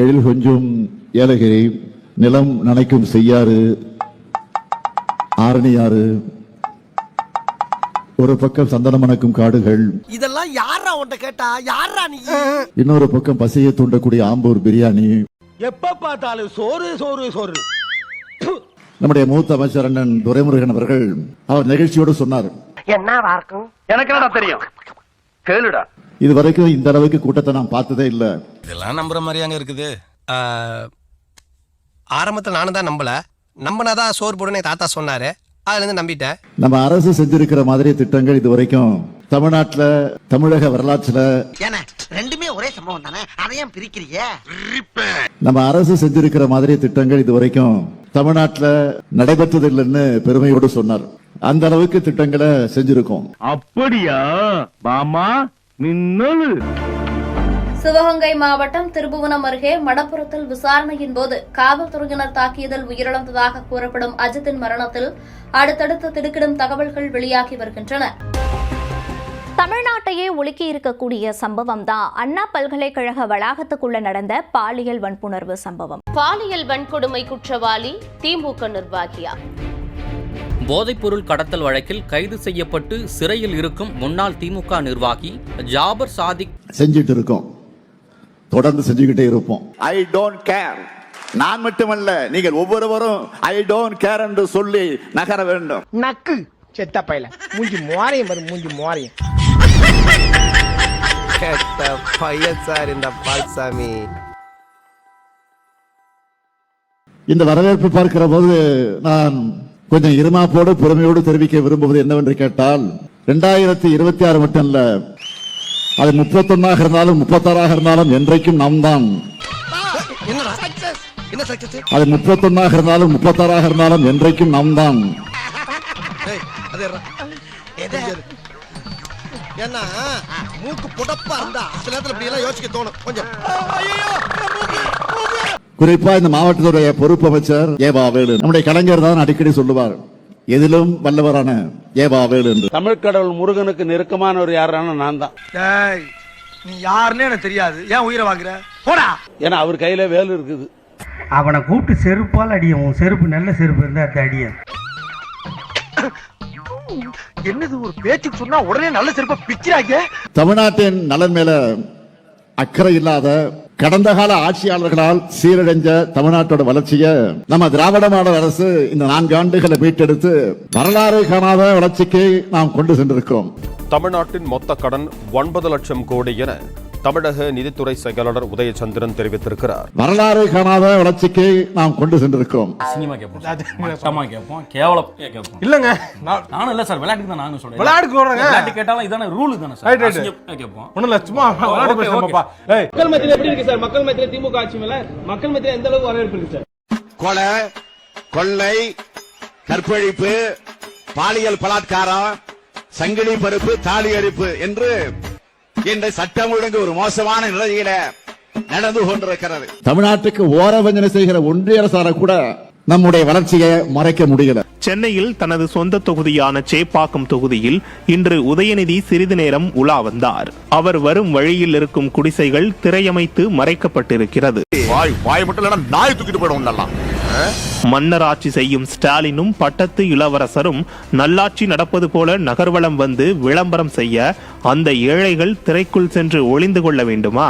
எழில் கொஞ்சம் ஏலகிரி நிலம் நனைக்கும் செய்யாறு ஆரணியாறு ஒரு பக்கம் சந்தனம் மணக்கும் காடுகள். இதெல்லாம் யாரா உன்ட்ட கேட்டா? யாரா நீ? இன்னொரு பக்கம் பசியை தூண்டக்கூடிய ஆம்பூர் பிரியாணி. எப்ப பார்த்தாலும் சோறு சோறு சோறு. நம்முடைய மூத்த அமைச்சர் அண்ணன் துரைமுருகன் அவர்கள் அவர் நிகழ்ச்சியோடு சொன்னார். இருக்கும்? எனக்கு என்னடா தெரியும்? கேளுடா. இது வரைக்கும் இந்த அளவுக்கு கூட்டத்தை நான் பார்த்ததே இல்லை. இதெல்லாம் நம்புற மாதிரியாங்க இருக்குது. ஆரம்பத்தில் நானும் தான் நம்பல. நம்பினாதான் சோறு போடுன்னு தாத்தா சொன்னாரு. அதுல இருந்து நம்பிட்டேன். நம்ம அரசு செஞ்சிருக்கிற மாதிரி திட்டங்கள் இது வரைக்கும் தமிழ்நாட்டுல தமிழக வரலாற்றுல ஏன்னா ரெண்டுமே ஒரே சம்பவம் தானே? அதையும் பிரிக்கிறீங்க? நம்ம அரசு செஞ்சிருக்கிற மாதிரி திட்டங்கள் இது வரைக்கும் தமிழ்நாட்டுல நடைபெற்றது இல்லைன்னு பெருமையோடு சொன்னார். அந்த அளவுக்கு திட்டங்களை செஞ்சிருக்கோம். அப்படியா? பாமா மின்னலு. சிவகங்கை மாவட்டம் திருபுவனம் அருகே மடப்புறத்தில் விசாரணையின் போது காவல்துறையினர் தாக்கியதில் உயிரிழந்ததாக கூறப்படும் அஜித்தின் மரணத்தில் அடுத்தடுத்து திடுக்கிடும் தகவல்கள் வெளியாகி வருகின்றன. தமிழ்நாட்டையே உலுக்கி இருக்கக்கூடிய சம்பவம் தான் அண்ணா பல்கலைக்கழக வளாகத்துக்குள்ள நடந்த பாலியல் வன்புணர்வு சம்பவம். பாலியல் வன்கொடுமை குற்றவாளி திமுக நிர்வாகியா? போதைப்பொருள் கடத்தல் வழக்கில் கைது செய்யப்பட்டு சிறையில் இருக்கும் முன்னாள் திமுக நிர்வாகி ஜாபர் சாதிக் செஞ்சிட்டு இருக்கோம். தொடர்ந்து செஞ்சுக்கிட்டே இருப்போம். ஐ டோன்ட் கேர் நான் மட்டுமல்ல நீங்கள் ஒவ்வொருவரும் ஐ டோன்ட் கேர் என்று சொல்லி நகர வேண்டும். நக்கு செத்த பையல. மூஞ்சி மோரையும் வரும் மூஞ்சி மோரையும் கேட்ட பையன் சார் இந்த பால்சாமி. இந்த வரவேற்பு பார்க்கிற போது நான் கொஞ்சம் இருமாப்போடு பெருமையோடு தெரிவிக்க விரும்புவது என்னவென்று கேட்டால் இரண்டாயிரத்தி இருபத்தி ஆறு மட்டும் இல்ல அது முப்பத்தொன்னாக இருந்தாலும் முப்பத்தாறாக இருந்தாலும் என்றைக்கும் நாம் தான் அது முப்பத்தொன்னாக இருந்தாலும் முப்பத்தாறாக இருந்தாலும் என்றைக்கும் நாம் தான் ஏன்னா மூக்கு புடப்பா இருந்தா சில நேரத்துல இப்படி எல்லாம் யோசிக்க தோணும். கொஞ்சம். குறிப்பா இந்த மாவட்டத்துடைய பொறுப்பு அமைச்சர் ஏவா வேலு. நம்முடைய கலைஞர் தான் அடிக்கடி சொல்லுவார். எதிலும் வல்லவரான ஏவா வேலு என்று. தமிழ் கடவுள் முருகனுக்கு நெருக்கமானவர் யாரான நான் தான். டேய் நீ யாருன்னு எனக்கு தெரியாது. ஏன் உயிரை வாங்குற? போடா. ஏன்னா அவர் கையில வேலு இருக்குது. அவனை கூப்பிட்டு செருப்பால் அடியும் உன் செருப்பு நல்ல செருப்பு இருந்தா அடுத்து அடிய. என்னது ஒரு பேச்சுக்கு சொன்னா உடனே நல்ல செருப்பா பிக்கிறாங்க தமிழ்நாட்டின் நலன் மேல அக்கறை இல்லாத கடந்த கால ஆட்சியாளர்களால் சீரடைஞ்ச தமிழ்நாட்டோட வளர்ச்சியை நம்ம திராவிட மாடல் அரசு இந்த நான்கு ஆண்டுகளை மீட்டெடுத்து வரலாறு காணாத வளர்ச்சிக்கு நாம் கொண்டு சென்றிருக்கிறோம். தமிழ்நாட்டின் மொத்த கடன் ஒன்பது லட்சம் கோடி என தமிழக நிதித்துறை செயலாளர் உதயச்சந்திரன் தெரிவித்திருக்கிறார். வரலாறு காணாத வளர்ச்சிக்கு நாம் கொண்டு சென்றிருக்கிறோம். அசிங்கமா கேட்போம் கேட்போம். கேவலம் கேட்போம். இல்லங்க. நானும் இல்ல சார் விளையாட்டுக்கு தான் நானும் சொல்றேன். விளையாட்டு கேட்டாலும் இதான ரூல் தானே சார். கேட்போம். விளையாட்டு பேசுறோம்ப்பா ஏய் மக்கள் மத்தியில எப்படி இருக்கு சார்? மக்கள் மத்தியில திமுக ஆட்சி மேல மக்கள் மத்தியில எந்த அளவுக்கு வரவேற்பு இருக்கு சார்? கொலை கொள்ளை கற்பழிப்பு பாலியல் பலாத்காரம் சங்கிலி பருப்பு தாலி அரிப்பு என்று இந்த சட்டம் ஒழுங்கு ஒரு மோசமான நிலையில நடந்து கொண்டிருக்கிறது. தமிழ்நாட்டுக்கு ஓரவஞ்சனை செய்கிற ஒன்றிய அரசால கூட நம்முடைய வளர்ச்சியை மறைக்க முடியல. சென்னையில் தனது சொந்த தொகுதியான சேப்பாக்கம் தொகுதியில் இன்று உதயநிதி சிறிது நேரம் உலா வந்தார். அவர் வரும் வழியில் இருக்கும் குடிசைகள் திரையமைத்து மறைக்கப்பட்டிருக்கிறது. வாய் வாய் மட்டும் நாய் தூக்கிட்டு போயிடும் மன்னர் ஆட்சி செய்யும் ஸ்டாலினும் பட்டத்து இளவரசரும் நல்லாட்சி நடப்பது போல நகர்வலம் வந்து விளம்பரம் செய்ய அந்த ஏழைகள் திரைக்குள் சென்று ஒளிந்து கொள்ள வேண்டுமா?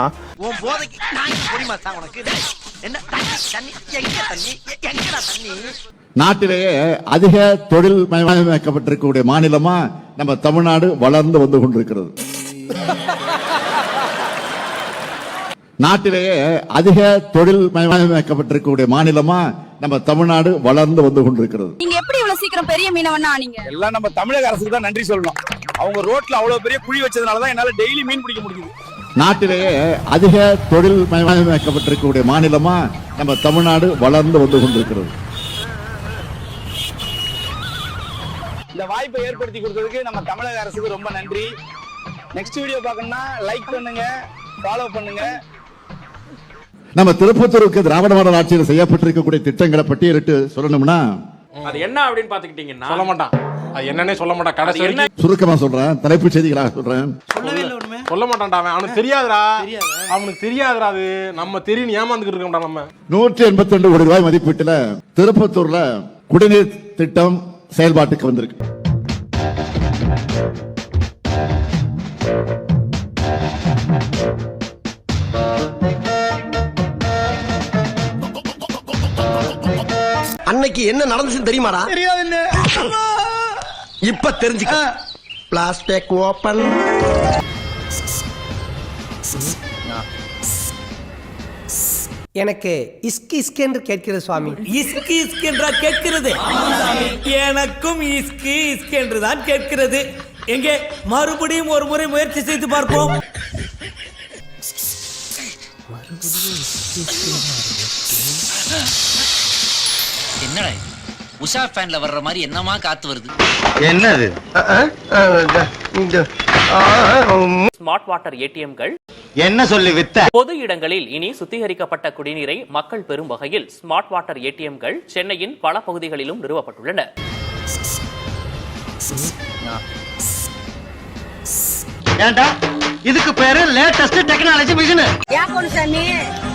நாட்டிலேயே அதிக தொழில் மயமாக்கப்பட்டிருக்கக்கூடிய மாநிலமா நம்ம தமிழ்நாடு வளர்ந்து வந்து கொண்டிருக்கிறது. நாட்டிலேயே அதிக தொழில் மயமாக்கப்பட்டிருக்கக்கூடிய மாநிலமா நம்ம தமிழ்நாடு வளர்ந்து வந்து கொண்டிருக்கிறது. நீங்க எப்படி இவ்வளவு சீக்கிரம் பெரிய மீனவனா நீங்க? எல்லாம் நம்ம தமிழக அரசுக்கு தான் நன்றி சொல்லணும். அவங்க ரோட்ல அவ்வளவு பெரிய குழி வச்சதுனால தான் என்னால டெய்லி மீன் பிடிக்க முடியுது. நாட்டிலேயே அதிக தொழில் மயமாக்கப்பட்டிருக்கக்கூடிய மாநிலமா நம்ம தமிழ்நாடு வளர்ந்து வந்து கொண்டிருக்கிறது. இந்த வாய்ப்பை ஏற்படுத்தி கொடுத்ததுக்கு நம்ம தமிழக அரசுக்கு ரொம்ப நன்றி. நெக்ஸ்ட் வீடியோ பார்க்கணும்னா லைக் பண்ணுங்க ஃபாலோ பண்ணுங்க. நம்ம திருப்பத்தூருக்கு திராவிட மாடல் ஆட்சியில் செய்யப்பட்டிருக்கக்கூடிய திட்டங்களை பட்டியலிட்டு சொல்லணும்னா அது என்ன அப்படின்னு பாத்துக்கிட்டீங்கன்னா சொல்ல மாட்டான். அது என்னன்னே சொல்ல மாட்டான். கடைசி வரைக்கும் சுருக்கமா சொல்றேன் தலைப்புச் செய்திகளாக சொல்றேன். சொல்லவே இல்லை ஒண்ணுமே. சொல்ல மாட்டான்டா அவன். அவனுக்கு தெரியாதுடா. அவனுக்கு தெரியாதுடா அது. நம்ம தெரியும் ஏமாந்துக்கிட்டு இருக்கோம்டா நம்ம. நூற்றி எண்பத்தி ரெண்டு கோடி ரூபாய் மதிப்பீட்டுல திருப்பத்தூர்ல குடிநீர் திட்டம் செயல்பாட்டுக்கு வந்திருக்கு. அன்னைக்கு என்ன நடந்துச்சுன்னு தெரியுமாடா? தெரியாது இப்ப தெரிஞ்சுக்க. பிளாஸ்டிக் ஓபன் எனக்கு இஸ்கி இஸ்கி என்று கேட்கிறது சுவாமி. இஸ்கி இஸ்கி என்றா கேட்கிறது. எனக்கும் இஸ்கி இஸ்கி என்று தான் கேட்கிறது. எங்கே? மறுபடியும் ஒரு முறை முயற்சி செய்து பார்ப்போம். என்னடா உஷா ஃபேன்ல வர்ற மாதிரி என்னமா காத்து வருது? என்னது? ஸ்மார்ட் வாட்டர் ஏடிஎம்கள் என்ன சொல்லி வித்த? பொது இடங்களில் இனி சுத்திகரிக்கப்பட்ட குடிநீரை மக்கள் பெறும் வகையில் ஸ்மார்ட் வாட்டர் ஏடிஎம்கள் சென்னையின் பல பகுதிகளிலும் நிறுவப்பட்டுள்ளன. ஏண்டா? இதுக்கு பேரு லேட்டஸ்ட் டெக்னாலஜி மிஷின் ஏன் பொண்ணுசாமி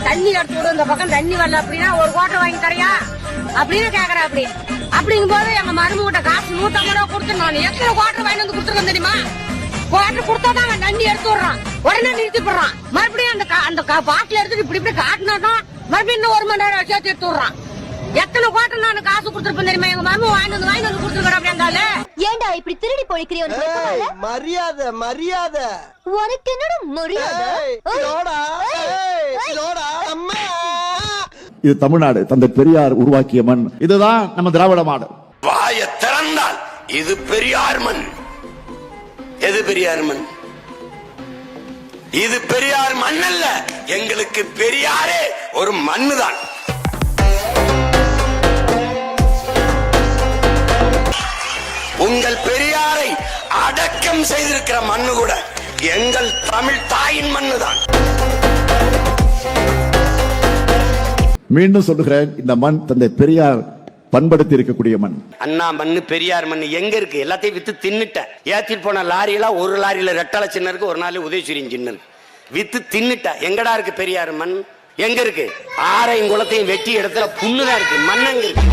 தண்ணி எடுத்து இந்த பக்கம் தண்ணி வரல அப்படின்னா ஒரு கோட்டை வாங்கி தரையா அப்படின்னு கேக்குற அப்படி. அப்படிங்கும் போது எங்க மருமகிட்ட காசு நூத்தம்பது ரூபா கொடுத்து நான் எத்தனை கோட்டை வாங்கி வந்து கொடுத்துருக்கேன் தெரியுமா? கோட்டை கொடுத்தாதான் அவன் தண்ணி எடுத்து விடுறான். உடனே நிறுத்தி போடுறான். மறுபடியும் அந்த அந்த பாட்டில் எடுத்துட்டு இப்படி இப்படி காட்டினாதான் மறுபடியும் இன்னும் ஒரு மணி நேரம் சேர்த்து எடுத்து விடுறான். எத்தனை கோட்டை நான் காசு கொடுத்துருப்பேன் தெரியுமா? எங்க மருமக வாங்கி வந்து வாங்கி வந்து கொடுத்துருக்கேன் அப்படிங்கால ஏண்டா இப்படி திருடி பொழிக்கிறிய மரியாதை மரியாதை. உனக்கு என்னோட மரியாதை? இது தமிழ்நாடு. தந்தை பெரியார் உருவாக்கிய மண். இதுதான் நம்ம திராவிட மாடு வாய திறந்தால் இது பெரியார் மண். எது பெரியார் மண்? இது பெரியார் மண் அல்ல எங்களுக்கு பெரியாரே ஒரு மண்ணு தான் உங்கள் பெரியாரை அடக்கம் செய்திருக்கிற மண்ணு கூட எங்கள் தமிழ் தாயின் மண்ணு தான் மீண்டும் சொல்லுகிறேன் இந்த மண் தந்தை பெரியார் பண்படுத்தி இருக்கக்கூடிய மண். அண்ணா மண் பெரியார் மண் எங்க இருக்கு? எல்லாத்தையும் வித்து தின்னுட்டேன் ஏத்திட்டு போன லாரியெல்லாம் ஒரு லாரியில ரெட்டலை சின்னருக்கு ஒரு நாள் உதயசூரியன் சின்ன வித்து தின்னுட்டேன் எங்கடா இருக்கு பெரியார் மண்? எங்க இருக்கு? ஆரையும் குளத்தையும் வெட்டி இடத்துல புண்ணுதான் இருக்கு. மண் எங்க இருக்கு?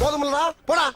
போதுமில்லடா போடா.